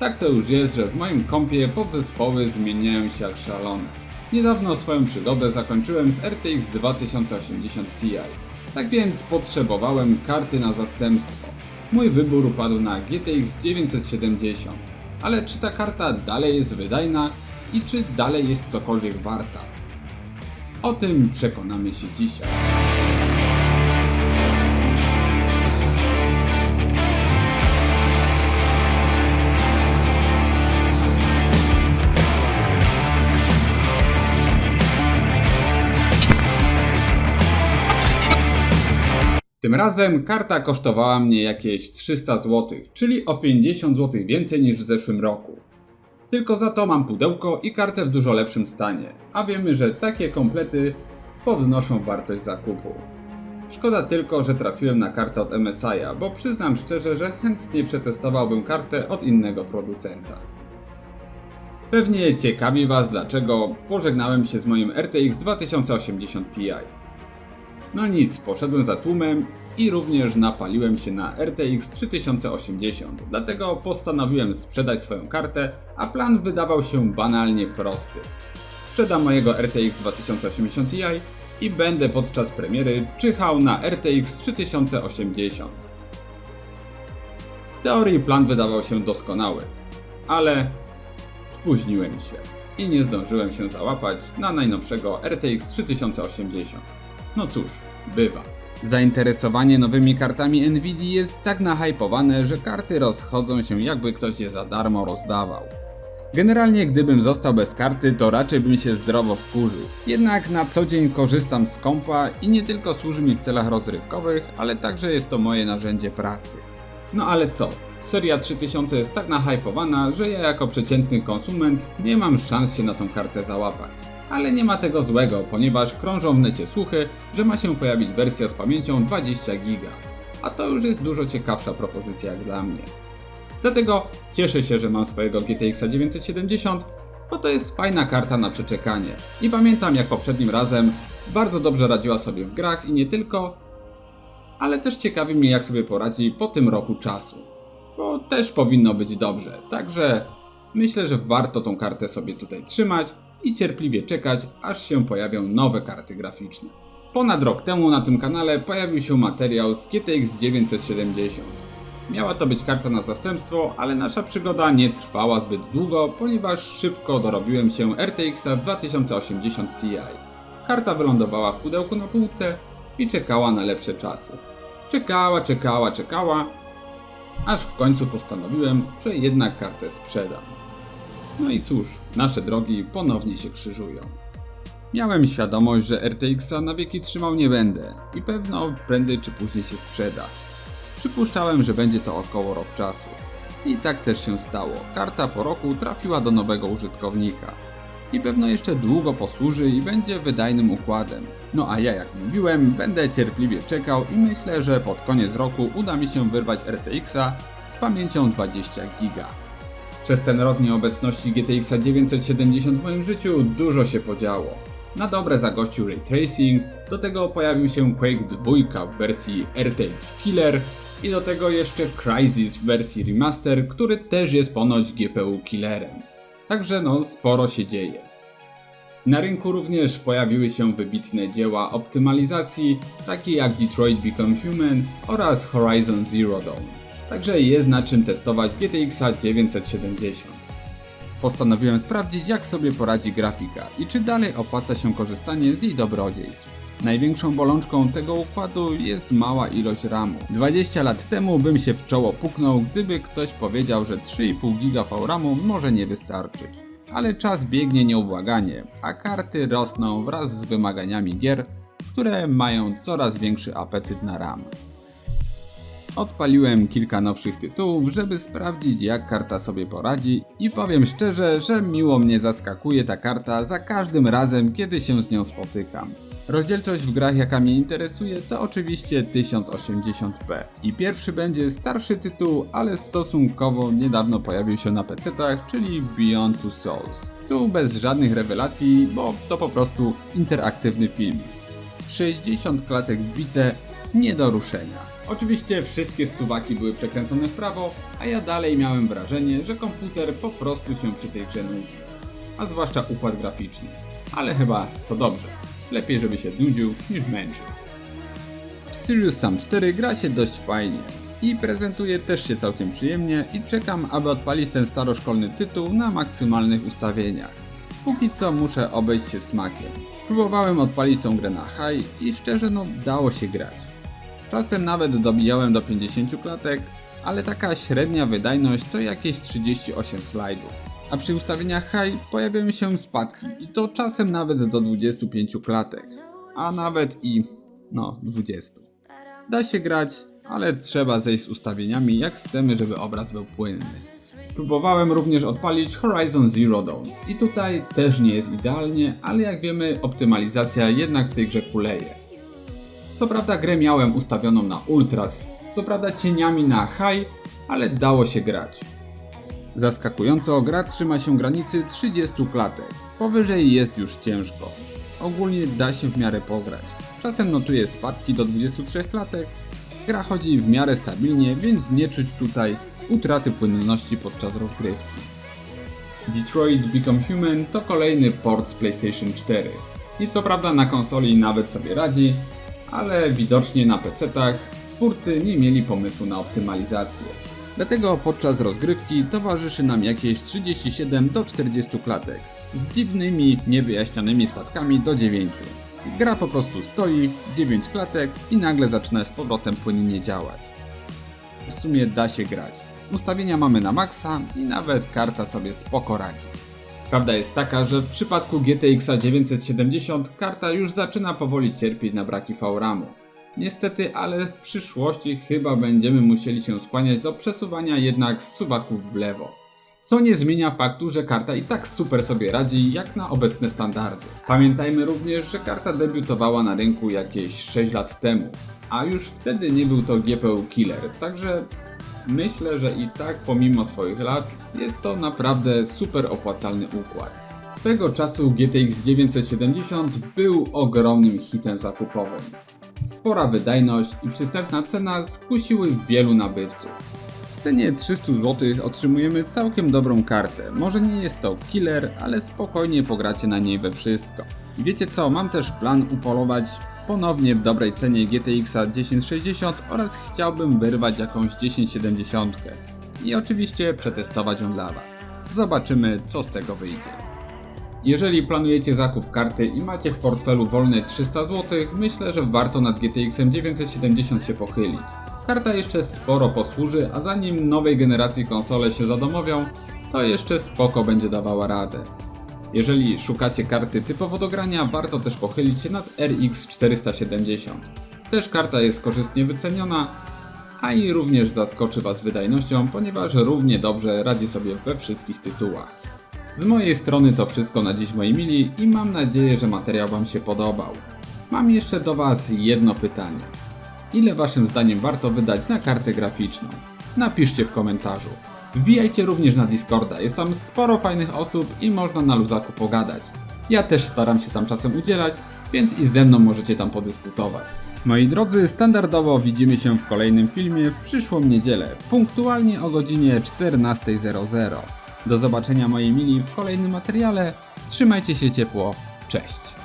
Tak to już jest, że w moim kompie podzespoły zmieniają się jak szalone. Niedawno swoją przygodę zakończyłem z RTX 2080 Ti. Tak więc potrzebowałem karty na zastępstwo. Mój wybór upadł na GTX 970. Ale czy ta karta dalej jest wydajna i czy dalej jest cokolwiek warta? O tym przekonamy się dzisiaj. Tym razem karta kosztowała mnie jakieś 300 zł, czyli o 50 zł więcej niż w zeszłym roku. Tylko za to mam pudełko i kartę w dużo lepszym stanie, a wiemy, że takie komplety podnoszą wartość zakupu. Szkoda tylko, że trafiłem na kartę od MSI'a, bo przyznam szczerze, że chętnie przetestowałbym kartę od innego producenta. Pewnie ciekawi Was, dlaczego pożegnałem się z moim RTX 2080 Ti. No nic, poszedłem za tłumem i również napaliłem się na RTX 3080, dlatego postanowiłem sprzedać swoją kartę, a plan wydawał się banalnie prosty. Sprzedam mojego RTX 2080 Ti i będę podczas premiery czyhał na RTX 3080. W teorii plan wydawał się doskonały, ale spóźniłem się i nie zdążyłem się załapać na najnowszego RTX 3080. No cóż, bywa. Zainteresowanie nowymi kartami Nvidia jest tak nahypowane, że karty rozchodzą się jakby ktoś je za darmo rozdawał. Generalnie gdybym został bez karty, to raczej bym się zdrowo wkurzył. Jednak na co dzień korzystam z kompa i nie tylko służy mi w celach rozrywkowych, ale także jest to moje narzędzie pracy. No ale co? Seria 3000 jest tak nahypowana, że ja jako przeciętny konsument nie mam szans się na tą kartę załapać. Ale nie ma tego złego, ponieważ krążą w necie słuchy, że ma się pojawić wersja z pamięcią 20 GB. A to już jest dużo ciekawsza propozycja jak dla mnie. Dlatego cieszę się, że mam swojego GTX 970, bo to jest fajna karta na przeczekanie. I pamiętam jak poprzednim razem bardzo dobrze radziła sobie w grach i nie tylko, ale też ciekawi mnie jak sobie poradzi po tym roku czasu. Bo też powinno być dobrze, także myślę, że warto tą kartę sobie tutaj trzymać i cierpliwie czekać, aż się pojawią nowe karty graficzne. Ponad rok temu na tym kanale pojawił się materiał z GTX 970. Miała to być karta na zastępstwo, ale nasza przygoda nie trwała zbyt długo, ponieważ szybko dorobiłem się RTX 2080 Ti. Karta wylądowała w pudełku na półce i czekała na lepsze czasy. Czekała, czekała, czekała, aż w końcu postanowiłem, że jednak kartę sprzedam. No i cóż, nasze drogi ponownie się krzyżują. Miałem świadomość, że RTX-a na wieki trzymał nie będę i pewno prędzej czy później się sprzeda. Przypuszczałem, że będzie to około rok czasu. I tak też się stało. Karta po roku trafiła do nowego użytkownika. I pewno jeszcze długo posłuży i będzie wydajnym układem. No a ja jak mówiłem, będę cierpliwie czekał i myślę, że pod koniec roku uda mi się wyrwać RTX-a z pamięcią 20 GB. Przez ten rok nieobecności GTX 970 w moim życiu dużo się podziało. Na dobre zagościł Ray Tracing, do tego pojawił się Quake 2 w wersji RTX Killer i do tego jeszcze Crysis w wersji Remaster, który też jest ponoć GPU killerem. Także no sporo się dzieje. Na rynku również pojawiły się wybitne dzieła optymalizacji, takie jak Detroit Become Human oraz Horizon Zero Dawn. Także jest na czym testować GTX 970. Postanowiłem sprawdzić jak sobie poradzi grafika i czy dalej opłaca się korzystanie z jej dobrodziejstw. Największą bolączką tego układu jest mała ilość RAMu. 20 lat temu bym się w czoło puknął, gdyby ktoś powiedział, że 3,5 GB VRAMu może nie wystarczyć. Ale czas biegnie nieubłaganie, a karty rosną wraz z wymaganiami gier, które mają coraz większy apetyt na RAM. Odpaliłem kilka nowszych tytułów, żeby sprawdzić jak karta sobie poradzi i powiem szczerze, że miło mnie zaskakuje ta karta za każdym razem, kiedy się z nią spotykam. Rozdzielczość w grach jaka mnie interesuje to oczywiście 1080p. I pierwszy będzie starszy tytuł, ale stosunkowo niedawno pojawił się na PC-tach, czyli Beyond Two Souls. Tu bez żadnych rewelacji, bo to po prostu interaktywny film. 60 klatek bite nie do ruszenia. Oczywiście wszystkie suwaki były przekręcone w prawo, a ja dalej miałem wrażenie, że komputer po prostu się przy tej grze nudzi. A zwłaszcza układ graficzny. Ale chyba to dobrze. Lepiej, żeby się nudził niż męczył. W Serious Sam 4 gra się dość fajnie i prezentuje też się całkiem przyjemnie i czekam, aby odpalić ten staroszkolny tytuł na maksymalnych ustawieniach. Póki co muszę obejść się smakiem. Próbowałem odpalić tą grę na high i szczerze no dało się grać. Czasem nawet dobijałem do 50 klatek, ale taka średnia wydajność to jakieś 38 slajdów. A przy ustawieniach high pojawiają się spadki i to czasem nawet do 25 klatek, a nawet i no 20. Da się grać, ale trzeba zejść z ustawieniami jak chcemy, żeby obraz był płynny. Próbowałem również odpalić Horizon Zero Dawn i tutaj też nie jest idealnie, ale jak wiemy optymalizacja jednak w tej grze kuleje. Co prawda grę miałem ustawioną na ultras, co prawda cieniami na high, ale dało się grać. Zaskakująco gra trzyma się granicy 30 klatek, powyżej jest już ciężko. Ogólnie da się w miarę pograć. Czasem notuję spadki do 23 klatek, gra chodzi w miarę stabilnie, więc nie czuć tutaj utraty płynności podczas rozgrywki. Detroit Become Human to kolejny port z PlayStation 4. I co prawda na konsoli nawet sobie radzi, ale widocznie na PC-tach twórcy nie mieli pomysłu na optymalizację. Dlatego podczas rozgrywki towarzyszy nam jakieś 37 do 40 klatek z dziwnymi, niewyjaśnionymi spadkami do 9. Gra po prostu stoi, 9 klatek i nagle zaczyna z powrotem płynnie działać. W sumie da się grać. Ustawienia mamy na maksa i nawet karta sobie spoko radzi. Prawda jest taka, że w przypadku GTX 970 karta już zaczyna powoli cierpieć na braki VRAMu. Niestety, ale w przyszłości chyba będziemy musieli się skłaniać do przesuwania jednak suwaków w lewo. Co nie zmienia faktu, że karta i tak super sobie radzi jak na obecne standardy. Pamiętajmy również, że karta debiutowała na rynku jakieś 6 lat temu, a już wtedy nie był to GPU killer, także myślę, że i tak pomimo swoich lat jest to naprawdę super opłacalny układ. Swego czasu GTX 970 był ogromnym hitem zakupowym. Spora wydajność i przystępna cena skusiły wielu nabywców. W cenie 300 zł otrzymujemy całkiem dobrą kartę. Może nie jest to killer, ale spokojnie pogracie na niej we wszystko. I wiecie co, mam też plan upolować ponownie w dobrej cenie GTX 1060 oraz chciałbym wyrwać jakąś 1070 i oczywiście przetestować ją dla Was. Zobaczymy co z tego wyjdzie. Jeżeli planujecie zakup karty i macie w portfelu wolne 300 zł, myślę, że warto nad GTX 970 się pochylić. Karta jeszcze sporo posłuży, a zanim nowej generacji konsole się zadomowią, to jeszcze spoko będzie dawała radę. Jeżeli szukacie karty typowo do grania, warto też pochylić się nad RX 470. Też karta jest korzystnie wyceniona, a i również zaskoczy Was wydajnością, ponieważ równie dobrze radzi sobie we wszystkich tytułach. Z mojej strony to wszystko na dziś moi mili i mam nadzieję, że materiał Wam się podobał. Mam jeszcze do Was jedno pytanie. Ile Waszym zdaniem warto wydać na kartę graficzną? Napiszcie w komentarzu. Wbijajcie również na Discorda, jest tam sporo fajnych osób i można na luzaku pogadać. Ja też staram się tam czasem udzielać, więc i ze mną możecie tam podyskutować. Moi drodzy, standardowo widzimy się w kolejnym filmie w przyszłą niedzielę, punktualnie o godzinie 14.00. Do zobaczenia moi mili w kolejnym materiale. Trzymajcie się ciepło. Cześć.